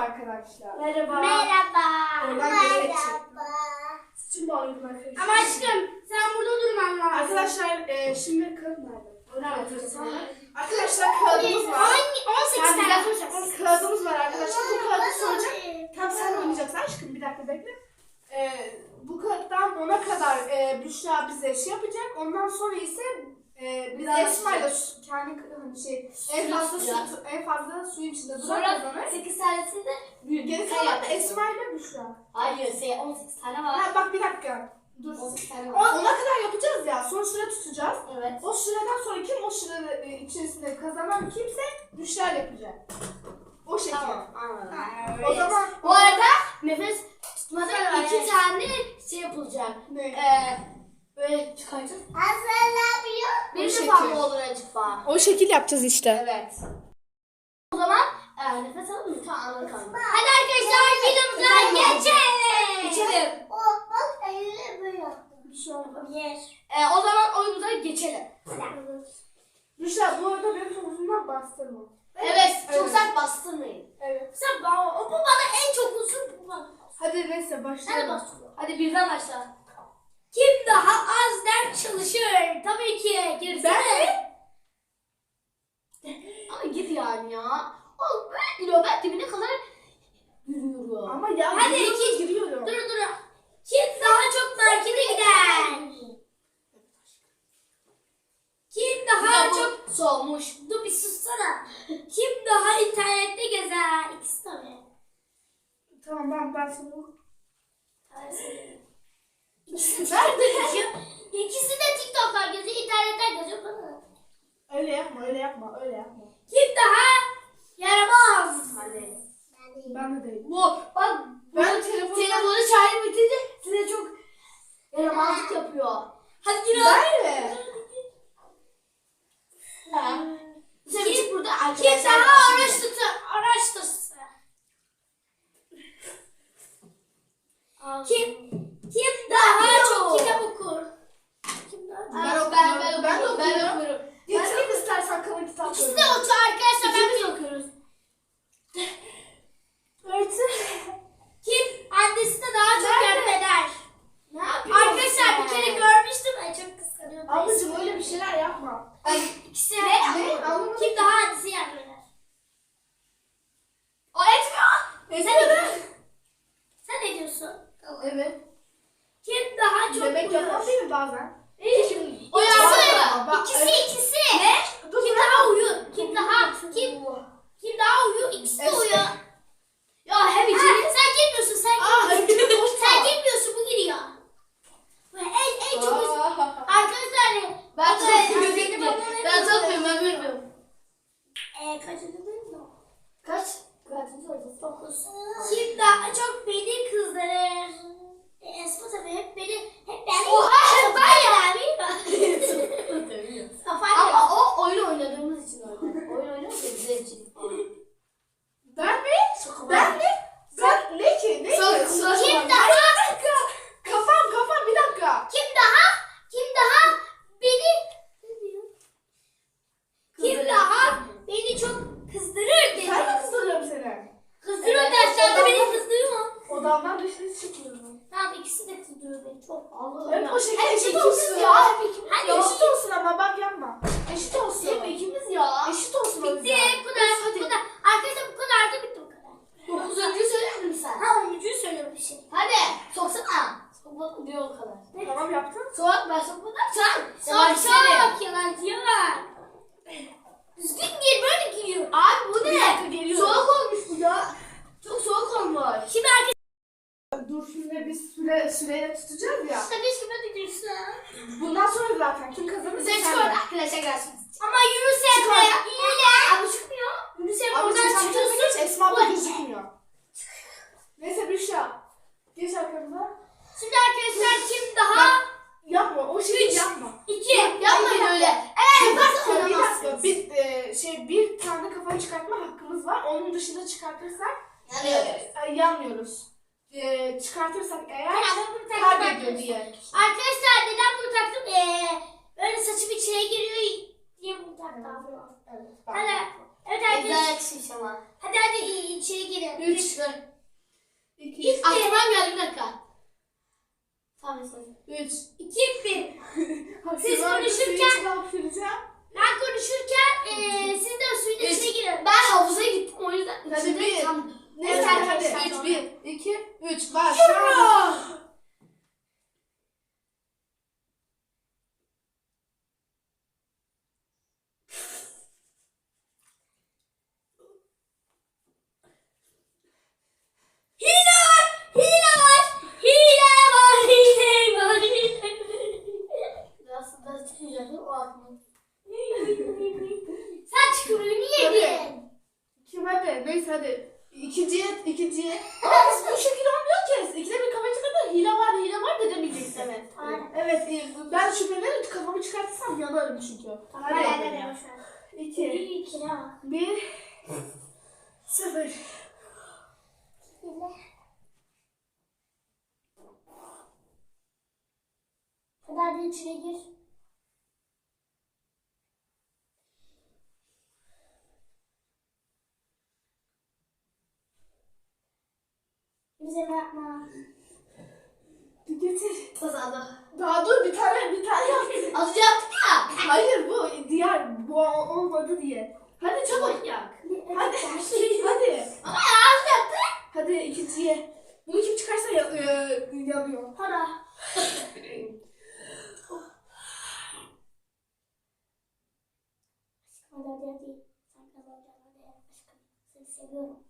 Arkadaşlar. Merhaba. Merhaba. Göre Merhaba. Sütün bağladım arkadaşlar. Ama aşkım sen burada durman lazım. Arkadaşlar e, şimdi kağıt nerede? Arkadaşlar kağıdımız var. On- 18 Sen tane soracaksın. Kağıdımız var arkadaşlar. Bu kağıdı soracak. Tam sen oynayacaksın aşkım. Bir dakika bekle. E, bu kağıttan ona kadar e, Büşra bize şey yapacak. Ondan sonra ise e, biz Biraz Esma'yla şu- kendi hani şey en fazla su, en fazla suyun içinde duran Sonra kazanır. 8 tanesi de Geri Sen kalan da. Esma ile Büşra. Hayır şey 18 tane var. Ha bak bir dakika. Dur. 18 tane O- var. Ona kadar yapacağız ya. Son süre tutacağız. Evet. O süreden sonra kim o süre e, içerisinde kazanan kimse Büşra yapacak. O şekilde. Tamam anladım. O zaman Bu arada nefes tutmadan iki tane şey yapılacak. ne? Ee, çıkaracağız. Hazırlanıyor. Bir şekil. defa mı olur falan? O şekil yapacağız işte. Evet. O zaman e, nefes alalım lütfen anlık kalın. Hadi arkadaşlar videomuza geçelim. Geçelim. O bak elini böyle yaptım. Bir şey olmaz. Yer. E, o zaman oyunumuza geçelim. Büşra bu arada benim omzumdan bastırma. Evet, çok Evet. sert bastırmayın. Evet. Sen bana, bu bana en çok uzun bu bana. Hadi neyse Hadi başlayalım. başlayalım. Hadi birden başla. Kim daha az ders çalışır? Tabii ki. Girsene. Ama gir yani ya. Oğlum ben giriyor. Ben dibine kadar yürüyorum. Ama ya Hadi giriyorum, iki- giriyorum. Dur dur. Kim daha çok markete gider? Kim daha çok soğumuş? Dur bir sussana. Kim daha internette gezer? İkisi tabii. Tamam ben ben sana İkisi nerede? İkisi de TikTok'tan geziyor, internetten geziyor bana. öyle yapma öyle yapma öyle yapma. Kim daha yaramaz? Hadi. Ben de değil. Bu bak Ben bu telefonu- telefonu şarj bitince size çok yaramazlık yapıyor. Hadi gir Ben mi? Sen çık burada Kim arkadaşlar. daha oruç tutar? Oruç tutsun. Kim? Kim daha çok kitap okur? Kim daha? Ben Ben ben ben Ben de okuyorum. Ben okuyorum. okuyorum. Getireyim istersen kalın kitapları. İkisi de otur arkadaşlar. Ben İkimiz okuyoruz. Örtü. Kim annesine daha çok Nerede? yardım eder? Ne yapıyorsun Arkadaşlar bir kere görmüştüm. Ay çok kıskanıyordum. Ablacığım öyle bir şeyler yapma. Ay, ikisi de. Ne? Anlamadım. Kim daha annesi yardım eder? O etmiyor. Sen ne Sen ne diyorsun? Evet. Yapan değil mi bazen? O İkisi. yardım. İkisi ikisi. Dur, Kim daha uyur? Kim daha kim kim daha uyur? İkisi de Eski. uyuyor. Ya hem Ha, içeri. sen girmiyorsun sen Aa, girmiyorsun. sen girmiyorsun bu giriyor. Bu en en çok üz- Aa. Arkadaşlar Ben hep Ben sokmuyorum ben bilmiyorum. Eee kaçıncı bölüm o? Kaç? Kaçıncı soracağız? Dokuz. Kim daha çok beni kızdırır? E, Esma tabii hep beni hep beni Oha, ben ya Kafayla. Ama o oyun oynadığımız için öyle. oyun oynuyoruz ya bize için. Ben mi? Ben mi? Ben ne ki? Ne Sok- ki? sok- Kim Bir daha dakika. Kafam kafam bir dakika. kim daha kim daha beni kim daha beni çok kızdırır dedi. Ben mi kızdırıyorum seni? Kızdırıyor Evet, derslerde o beni zaman- kızdırıyor. Odamdan dışarı çıkmıyorum. Kızdırıyor beni çok. Hep ya. o şekilde Hep eşit olsun ya. Hadi. Eşit olsun ama bak yapma. Eşit olsun. Hep ikimiz ya. Eşit olsun o Bitti yüzden. bu kadar bu kadar. Arkadaşlar bu kadar da bitti bu kadar. Dokuzuncuyu söylemedin sen. Ha oyuncuyu söylemişim. Hadi soksana. Sokmadım diyor o kadar. Tamam yaptın. Sok ben sokmadım. Sen. Sok sok yalancıya bak. Düzgün gir böyle giriyor. Abi bu Bir ne? dakika geliyorum. Soğuk olmuş bu ya. Çok soğuk olmuş. Şimdi arkadaşlar Dur şimdi biz süre, süreyle tutacağız ya. ben de girsem. Bundan sonra zaten kim kazanırsa Sen çıkar arkadaşlar gelsin. Ama Yunus Emre hile. Abi çıkmıyor. Yunus Emre oradan tarafa geç çıkıyorsun. Esma da gözükmüyor. Neyse Büşra. Geç arkamda. Şimdi arkadaşlar kim daha? Yapma o şeyi Üç. yapma. İki. Yapmayın öyle. Eğer yaparsan oynamazsınız. Bir, e, şey, bir tane kafayı çıkartma hakkımız var. Onun dışında çıkartırsak e, e, yanmıyoruz. E, çıkartırsak eğer ben bunu taktım kaybediyor arkadaşlar. diye. Arkadaşlar neden bunu taktım? Ee, böyle saçım içine giriyor diye bunu taktım. Evet. Hadi. Evet arkadaşlar. Yakışmış ama. Hadi hadi içeri girin. Üç. İki. Aklımdan geldi bir dakika. Tamam sen. Üç. İki bir. Siz konuşurken-. Ben konuşurken eee siz de suyun içine girin. Ben havuza gittim o yüzden. Hadi içinde bir. tam- Neyse Evet, hadi. arkadaşlar, Üç. doğru. Bir. iki, Üç. Başla. Hile var. Hile var. Hile var. Hile var. Hile var. Aslında çıkacaktım o aklıma. Sen çukurunu yedin. Kim hadi? Neyse hadi. İkinciye, ikinciye. Ama biz bu şekilde olmuyor ki. İkide bir kafa çıkardı. Hile var, hile var da demeyeceksin. Evet. Aynen. Evet, iyi. ben şüphelenirim. Kafamı çıkartırsam Hadi Hadi. hadi hadi boş ver. İki, İyi ki ya. bir, içine gir. Bize yapma. Getir. Kazandı. Daha dur bir tane, bir tane yaptım. Az önce yaptık ya. Hayır bu diğer, bu olmadı diye. Hadi çabuk. Yak. Hadi, hadi. Ama ya az yaptık. Hadi ikinciye. Bunu kim çıkarsa ya, e, yanıyor. Para. Hadi hadi hadi. Sen kazanacaksın hadi aşkım. Seni seviyorum.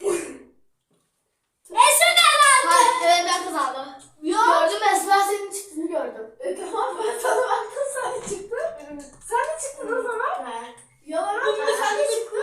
Bu ne? Esra kazandı. Hayır, evet ben kazandım. Ya. Gördüm Esra senin çıktığını gördüm. E tamam ben sana baktım sen de çıktın. Sen de çıktın o zaman. He. Yalan atma sen de çıktın.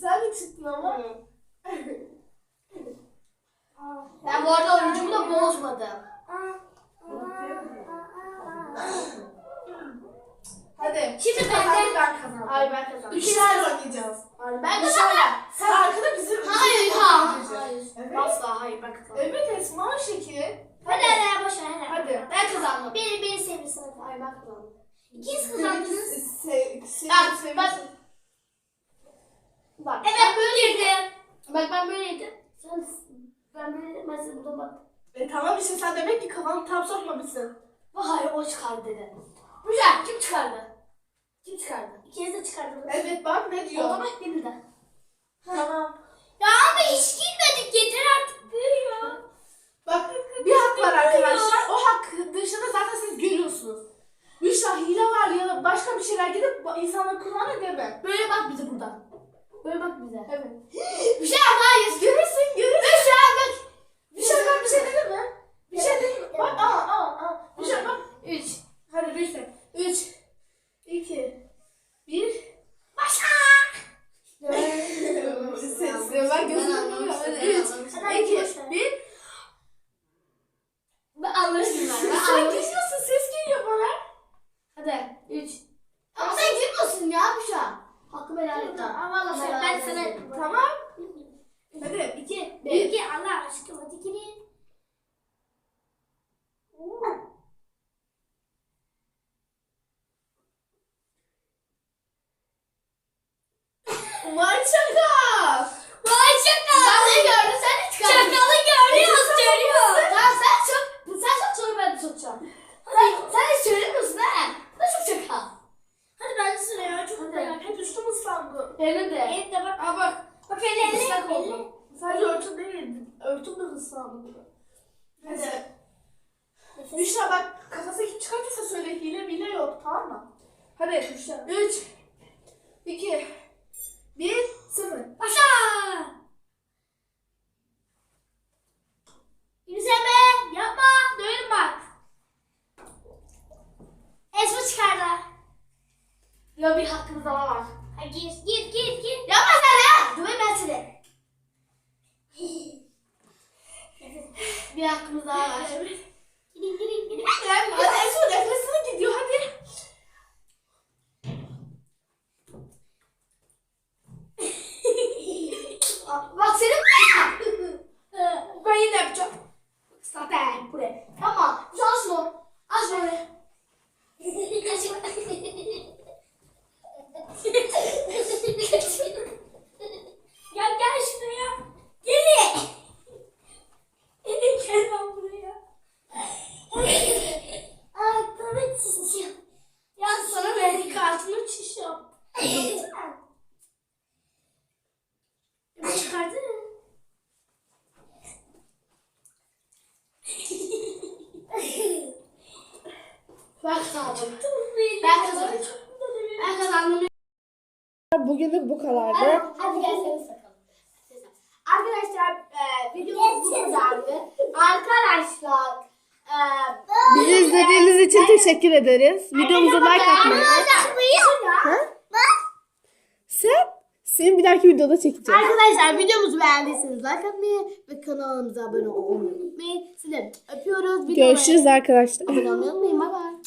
Sen de çıktın ama. Ben bu arada oyuncumu da bozmadım. Hadi. Şimdi ben Hadi de... ben kazandım. Hayır ben kazandım. İkimiz oynayacağız. Hayır ben kazandım. Sen arkada bizim... Hayır ha. Hayır. Evet. Asla hayır ben kazandım. Evet Esma o şekil. Hadi hadi boş ver hadi. Hadi. Ben kazandım. Beni beni sevmişsin. Hayır ben kazandım. İkiniz kazandınız. Se, se, Ben- se, ben- Bak Evet ben böyleydim. Bak ben böyleydim. Sen ben böyle ben size burada bak. E tamam işte sen demek ki kafanı tam sokmamışsın. Hayır o çıkardı dedi. Güzel kim çıkardı? Kim çıkardı? İkiniz de çıkardınız. Evet bak ne O diyor. zaman benim de. Tamam. Ya ama hiç girmedik yeter artık büyüyor. Bak bir hak var arkadaşlar. O hak dışında zaten siz görüyorsunuz. Büşra hile var ya da başka bir şeyler gidip insanları kullanır deme. Böyle bak bize buradan. Böyle bak bize. Evet. Bir şey yap hayır. Görürsün görürsün. Büşra bak. Büşra bak bir şey dedi mi? Bir şey dedi mi? Bak aa aa aa. Büşra bak. Üç. Hadi neyse. Üç. iki, Bir. Başla. Ses ben gözümü anlamıştım, Hadi ben üç. anlamıştım. Hadi iki, boş ver. bir. Ben anlaştım ben. Ben Sen anlamıştım. gülüyorsun ses geliyor bana. Hadi. Üç. Ama sen gülmüyorsun ya Büşra. Hakkı helal et. Ama boş ver ben sana. Tamam. Hadi. İki. Bir. İki Allah sandım bunu. Neyse. Müşra bak kafası kim çıkartırsa söyle hile bile yok tamam mı? Hadi. Müşra. 3, Bir hakkımız daha var. Girin girin girin. Hadi Esma nefesine gidiyor hadi. Ben kazandım. Ben kazandım. Bugünlük bu kadardı. Hadi gel seni sakalım. Arkadaşlar e, videomuz bu kadardı. Arkadaşlar e, Bizi izlediğiniz için teşekkür ederiz. Videomuza like atmayı. Ha? Sen? Seni bir dahaki videoda çekeceğim. Arkadaşlar videomuzu beğendiyseniz like atmayı ve kanalımıza abone olmayı unutmayın. Sizi öpüyoruz. Görüşürüz arkadaşlar. Abone olmayı unutmayın.